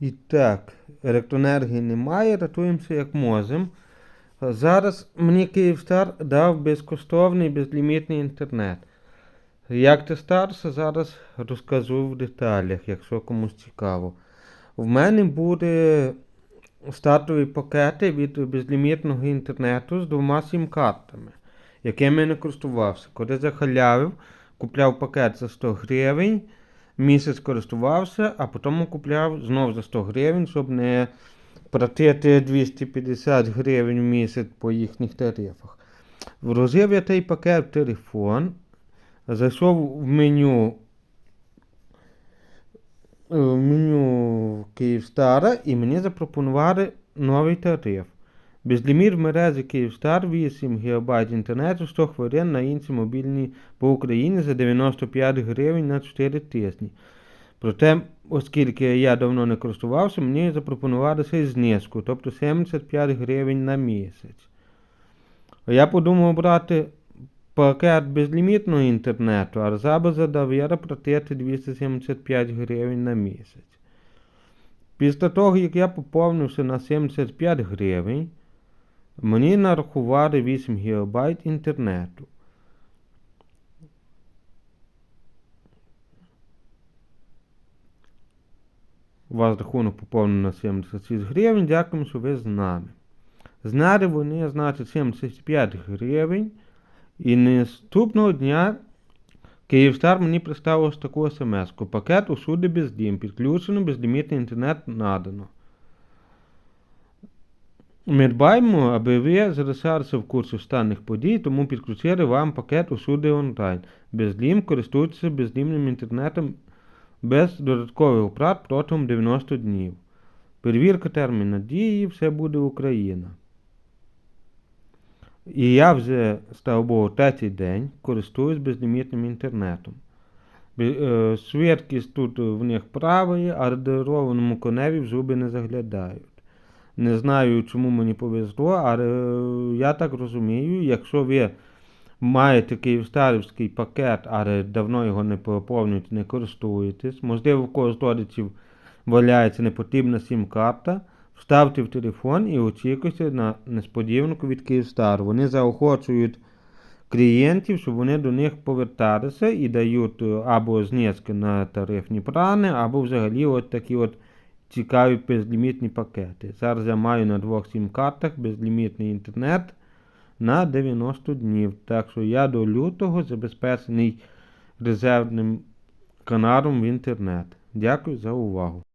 І так, електроенергії немає, рятуємося як можемо. Зараз мені Київстар дав безкоштовний безлімітний інтернет. Як це старше, зараз розкажу в деталях, якщо комусь цікаво. В мене буде стартові пакети від безлімітного інтернету з двома сім-картами, якими я не користувався. Коли захалявив, купляв пакет за 100 гривень, місяць користувався, а потім купляв знов за 100 гривень, щоб не платити 250 гривень в місяць по їхніх тарифах. Вложив я той пакет телефон, зайшов в меню в меню Київстара і мені запропонували новий тариф. Безлімір мережі Київстар 8 ГБ інтернету 100 хвилин на інші мобільні по Україні за 95 гривень на 4 тижні. Проте, оскільки я давно не користувався, мені запропонували цей знижку, тобто 75 гривень на місяць. Я подумав брати пакет безлімітного інтернету, а забу за довіра платити 275 гривень на місяць. Після того, як я поповнився на 75 гривень, мені нарахували 8 ГБ інтернету. У вас рахунок поповнений на 76 гривень. Дякуємо, що ви з нами. Знали вони, значить, 75 гривень. І наступного дня Київстар мені представив ось таку смс-ку. Пакет усюди без дім. Підключено, безлімітний інтернет надано. Ми дбаємо, аби ви залишалися в курсі останніх подій, тому підключили вам пакет усюди онлайн. Безлім користуйтеся безлімним інтернетом без додаткових оплат протягом 90 днів. Перевірка терміну дії, все буде Україна. І я вже став Богу третій день користуюсь безлімітним інтернетом. Е, Швидкість тут в них правої, а радіованому коневі в зуби не заглядають. Не знаю, чому мені повезло, але я так розумію, якщо ви маєте київстарівський пакет, але давно його не поповнюєте, не користуєтесь, можливо, в когось з родичів валяється непотрібна сім-карта, вставте в телефон і очікуйте на несподіванку від Київстар. Вони заохочують клієнтів, щоб вони до них поверталися і дають або знижки на тарифні плани, або взагалі от такі от цікаві безлімітні пакети. Зараз я маю на двох сім-картах безлімітний інтернет на 90 днів. Так що я до лютого забезпечений резервним каналом в інтернет. Дякую за увагу.